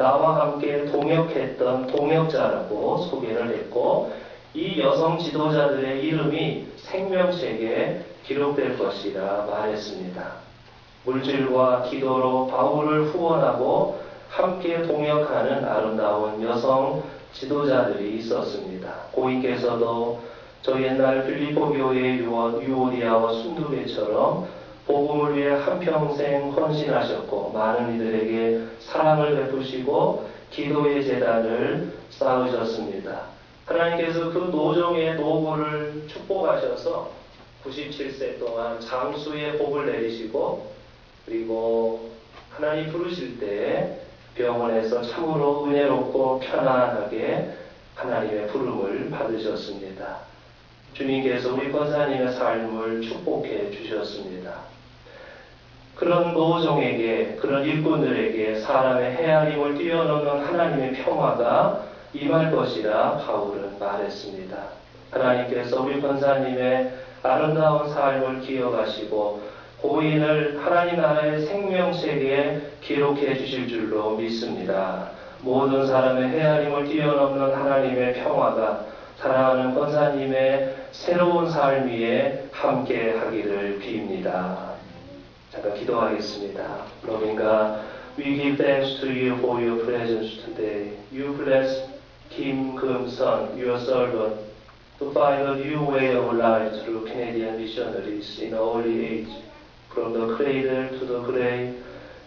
나와 함께 동역했던 동역자라고 소개를 했고 이 여성 지도자들의 이름이 생명책에 기록될 것이라 말했습니다. 물질과 기도로 바울을 후원하고 함께 동역하는 아름다운 여성 지도자들이 있었습니다. 고인께서도 저 옛날 빌리보 교회의 유어- 유오디아와 순두개처럼 복음을 위해 한평생 헌신하셨고 많은 이들에게 사랑을 베푸시고 기도의 재단을 쌓으셨습니다. 하나님께서 그 노정의 노고를 축복하셔서 97세 동안 장수의 복을 내리시고 그리고 하나님 부르실 때 병원에서 참으로 은혜롭고 편안하게 하나님의 부름을 받으셨습니다. 주님께서 우리 권사님의 삶을 축복해 주셨습니다. 그런 노종에게, 그런 일꾼들에게 사람의 헤아림을 뛰어넘는 하나님의 평화가 임할 것이라 바울은 말했습니다. 하나님께서 우리 권사님의 아름다운 삶을 기억하시고 고인을 하나님 나라의 생명책에 기록해 주실 줄로 믿습니다. 모든 사람의 헤아림을 뛰어넘는 하나님의 평화가 사랑하는 권사님의 새로운 삶 위에 함께 하기를 빕니다. 잠깐 기도하겠습니다. Loving God, we give thanks to you for your presence today. You bless Kim Keum-sun, your servant, to find a new way of life through Canadian missionaries in early age. From the cradle to the grave,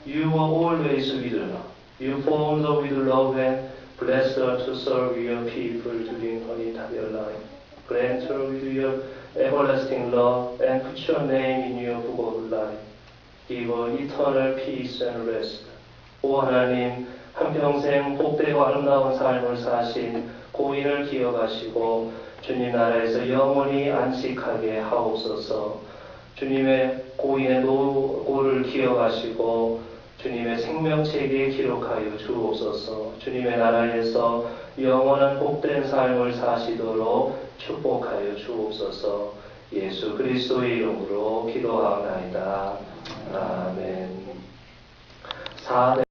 you were always with her. You formed her with love and blessed her to serve your people during her entire life. Grant her with your everlasting love and put your name in your book of life. Her eternal peace and rest. 오 하나님, 한평생 복되고 아름다운 삶을 사신 고인을 기억하시고 주님 나라에서 영원히 안식하게 하옵소서. 주님의 고인의 노고를 기억하시고 주님의 생명책에 기록하여 주옵소서. 주님의 나라에서 영원한 복된 삶을 사시도록 축복하여 주옵소서. 예수 그리스도의 이름으로 기도하옵나이다. 아멘. 4